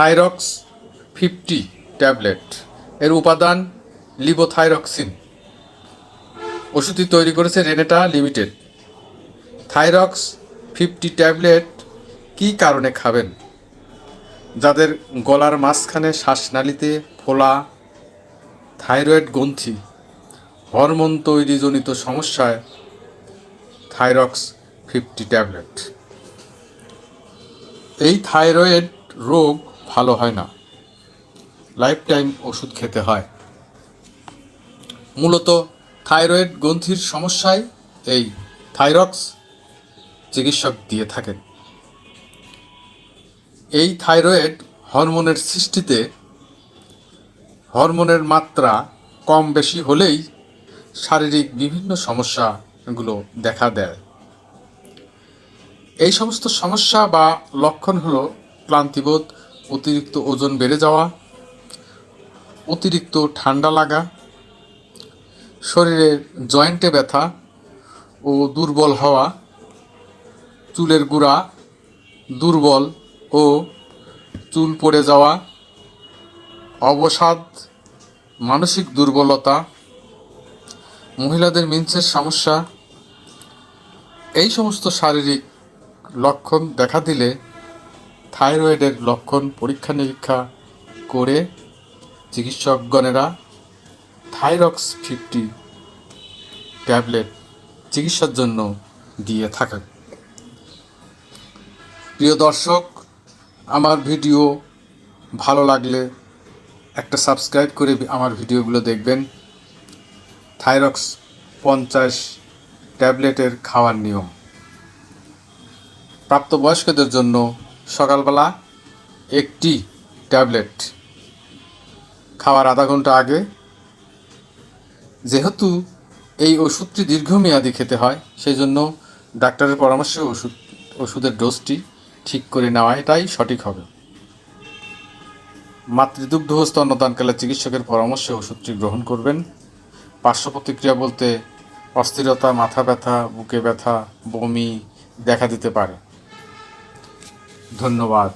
Thyrox fifty tablet. এর উপাদান লিবোথাইরক্সিন। ওষুধটি তৈরি করেছে Renata limited. Thyrox fifty tablet কী কারণে খাবেন? যাদের গলার মাঝখানে শ্বাসনালীতে ফোলা থাইরয়েড গ্রন্থি, হরমোন তৈরিজনিত সমস্যায় থাইরক্স ফিফটি ট্যাবলেট। এই থাইরয়েড রোগ ভালো হয় না। লাইফ টাইম ওষুধ খেতে হয়। মূলত থাইরয়েড গ্রন্থির সমস্যায় এই থাইরক্স চিকিৎসক দিয়ে থাকেন। এই থাইরয়েড হরমোনের সৃষ্টিতে হরমোনের মাত্রা কম বেশি হলেই শারীরিক বিভিন্ন সমস্যাগুলো দেখা দেয়। এই সমস্ত সমস্যা বা লক্ষণ হলো ক্লান্তিবোধ অতিরিক্ত ওজন বেড়ে যাওয়া, অতিরিক্ত ঠান্ডা লাগা, শরীরের জয়েন্টে ব্যথা ও দুর্বল হওয়া, চুলের গুঁড়া দুর্বল ও চুল পড়ে যাওয়া, অবসাদ, মানসিক দুর্বলতা, মহিলাদের মিন্সের সমস্যা, এই সমস্ত শারীরিক লক্ষণ দেখা দিলে থাইরয়েডের লক্ষণ পরীক্ষা নিরীক্ষা করে চিকিৎসকগণেরা থাইরক্স ফিফটি ট্যাবলেট চিকিৎসার জন্য দিয়ে থাকেন। প্রিয় দর্শক, আমার ভিডিও ভালো লাগলে একটা সাবস্ক্রাইব করে আমার ভিডিওগুলো দেখবেন। থাইরক্স পঞ্চাশ ট্যাবলেটের খাওয়ার নিয়ম। প্রাপ্তবয়স্কদের জন্য সকালবেলা একটি ট্যাবলেট খাওয়ার আধা ঘণ্টা আগে। যেহেতু এই ওষুধটি দীর্ঘমেয়াদী খেতে হয় সেই জন্য ডাক্তারের পরামর্শে ওষুধ, ওষুধের ডোজটি ঠিক করে নেওয়া এটাই সঠিক হবে। মাতৃদুগ্ধ স্তন্যদানকালে চিকিৎসকের পরামর্শে ওষুধটি গ্রহণ করবেন। পার্শ্ব প্রতিক্রিয়া বলতে অস্থিরতা, মাথা ব্যথা, বুকে ব্যথা, বমি দেখা দিতে পারে। ধন্যবাদ।